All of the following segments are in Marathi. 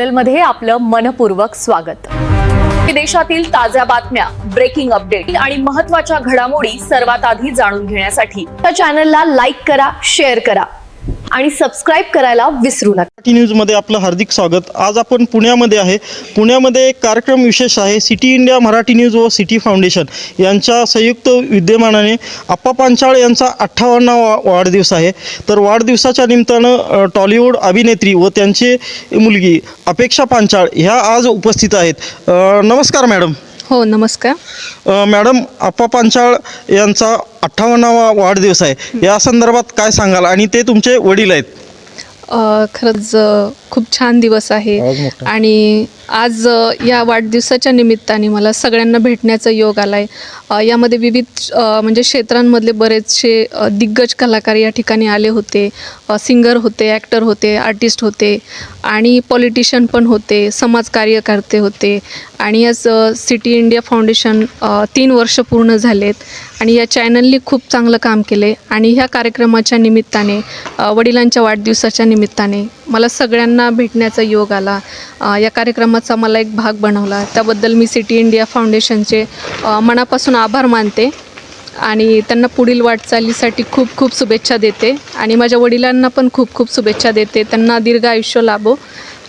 चॅनलमध्ये आपलं मनपूर्वक स्वागत. देशातील ताज्या बातम्या ब्रेकिंग अपडेट आणि महत्त्वाच्या घडामोडी सर्वात आधी जाणून घेण्यासाठी त्या चॅनलला लाईक करा शेअर करा. आणि सबस्क्राईब करायला विसरू नका. मराठी न्यूजमध्ये आपलं हार्दिक स्वागत. आज आपण पुण्यामध्ये आहे. पुण्यामध्ये एक कार्यक्रम विशेष आहे. सिटी इंडिया मराठी न्यूज व सिटी फाउंडेशन यांच्या संयुक्त विद्यमानाने आप्पा पांचाळ यांचा अठ्ठावन्नावा वाढदिवस आहे. तर वाढदिवसाच्या निमित्तानं टॉलिवूड अभिनेत्री व त्यांची मुलगी अपेक्षा पांचाळ ह्या आज उपस्थित आहेत. नमस्कार मॅडम. हो नमस्कार. अ, मॅडम आप्पा पांचाळ यांचा अठ्ठावन्नावा वाढदिवस आहे. या संदर्भात काय सांगाल? आणि ते तुमचे वडील आहेत. अ, खरंच अ, खूप छान दिवस आहे. आणि आज या वाढदिवसाच्या निमित्ताने मला सगळ्यांना भेटण्याचा योग आला आहे यामध्ये विविध म्हणजे क्षेत्रांमधले बरेचसे दिग्गज कलाकार या ठिकाणी आले होते. सिंगर होते ॲक्टर होते आर्टिस्ट होते आणि पॉलिटिशियन पण होते समाज कार्यकर्ते होते. आणि आज सिटी इंडिया फाउंडेशन तीन वर्ष पूर्ण झालेत आणि या चॅनलनी खूप चांगलं काम केले आणि ह्या कार्यक्रमाच्या निमित्ताने वडिलांच्या वाढदिवसाच्या निमित्ताने मला सगळ्यांना भेटण्याचा योग आला. या कार्यक्रमाचा मला एक भाग बनवला. त्याबद्दल मी सिटी इंडिया फाउंडेशनचे मनापासून आभार मानते आणि त्यांना पुढील वाटचालीसाठी खूप खूप शुभेच्छा देते आणि माझ्या वडिलांना पण खूप खूप शुभेच्छा देते. त्यांना दीर्घ आयुष्य लाभो.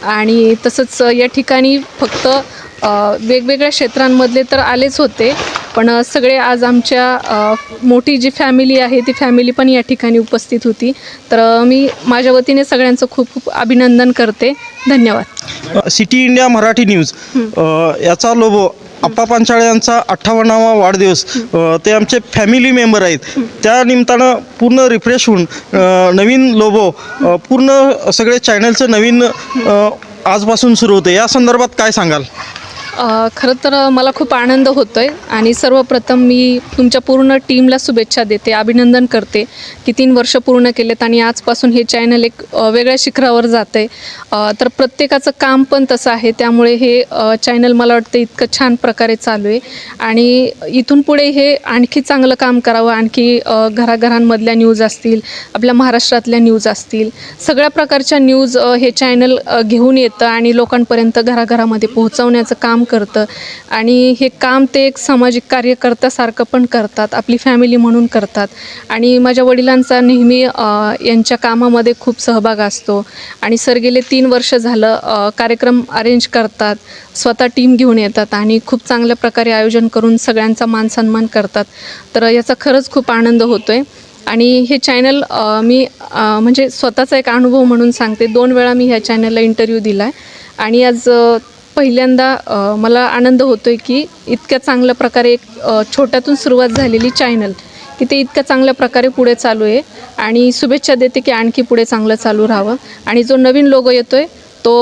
आणि तसंच या ठिकाणी फक्त वेगवेगळ्या क्षेत्रांमधले तर आलेच होते. पण सगळे आज आमच्या मोठी जी फॅमिली आहे ती फॅमिली पण या ठिकाणी उपस्थित होती. तर मी माझ्या वतीने सगळ्यांचं खूप खूप अभिनंदन करते. धन्यवाद. City India Marathi news. याचा लोगो आप्पा पांचाळे यांचा अठ्ठावन्नावा वाढदिवस ते आमचे फॅमिली मेंबर आहेत. त्या निमित्तानं पूर्ण रिफ्रेश होऊन नवीन अ, पूर्ण सगळे चॅनलचं नवीन आजपासून सुरू होते. या संदर्भात काय सांगाल? खरं तर मला खूप आनंद होतो आहे आणि सर्वप्रथम मी तुमच्या पूर्ण टीमला शुभेच्छा देते अभिनंदन करते की तीन वर्ष पूर्ण केलेत आणि आजपासून हे चॅनल एक वेगळ्या शिखरावर जात आहे तर प्रत्येकाचं काम पण तसं आहे त्यामुळे हे चॅनल मला वाटतं इतकं छान प्रकारे चालू आहे. आणि इथून पुढे हे आणखी चांगलं काम करावं आणखी घराघरांमधल्या न्यूज असतील आपल्या महाराष्ट्रातल्या न्यूज असतील सगळ्या प्रकारच्या न्यूज हे चॅनल घेऊन येतं आणि लोकांपर्यंत घराघरामध्ये पोहोचवण्याचं काम करतं. आणि हे काम ते एक सामाजिक कार्यकर्त्यासारखं पण करतात. आपली फॅमिली म्हणून करतात. आणि माझ्या वडिलांचा नेहमी यांच्या कामामध्ये खूप सहभाग असतो. आणि सर गेले तीन वर्ष झालं कार्यक्रम अरेंज करतात. स्वतः टीम घेऊन येतात आणि खूप चांगल्या प्रकारे आयोजन करून सगळ्यांचा मानसन्मान करतात. तर याचा खरंच खूप आनंद होतो आहे आणि हे चॅनल मी म्हणजे स्वतःचा एक अनुभव म्हणून सांगते. दोन वेळा मी ह्या चॅनलला इंटरव्ह्यू दिला आहे आणि आज पहिल्यांदा मला आनंद होतो आहे की इतक्या चांगल्या प्रकारे एक छोट्यातून सुरुवात झालेली चॅनल की ते इतक्या चांगल्या प्रकारे पुढे चालू आहे. आणि शुभेच्छा देते की आणखी पुढे चांगलं चालू राहावं. आणि जो नवीन लोगो येतो आहे तो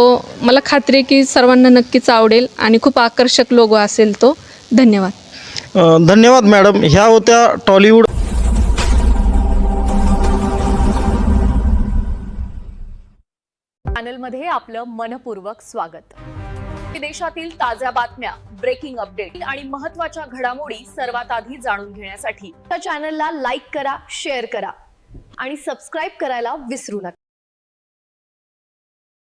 मला खात्री आहे की सर्वांना नक्कीच आवडेल आणि खूप आकर्षक लोगो असेल तो. धन्यवाद. धन्यवाद मॅडम. ह्या होत्या टॉलिवूड चॅनलमध्ये आपलं मनपूर्वक स्वागत. देशातील ताज्या बातम्या ब्रेकिंग अपडेट आणि महत्त्वाच्या घडामोडी सर्वात आधी जाणून घेण्यासाठी त्या चॅनलला लाईक करा शेअर करा आणि सबस्क्राईब करायला विसरू नका.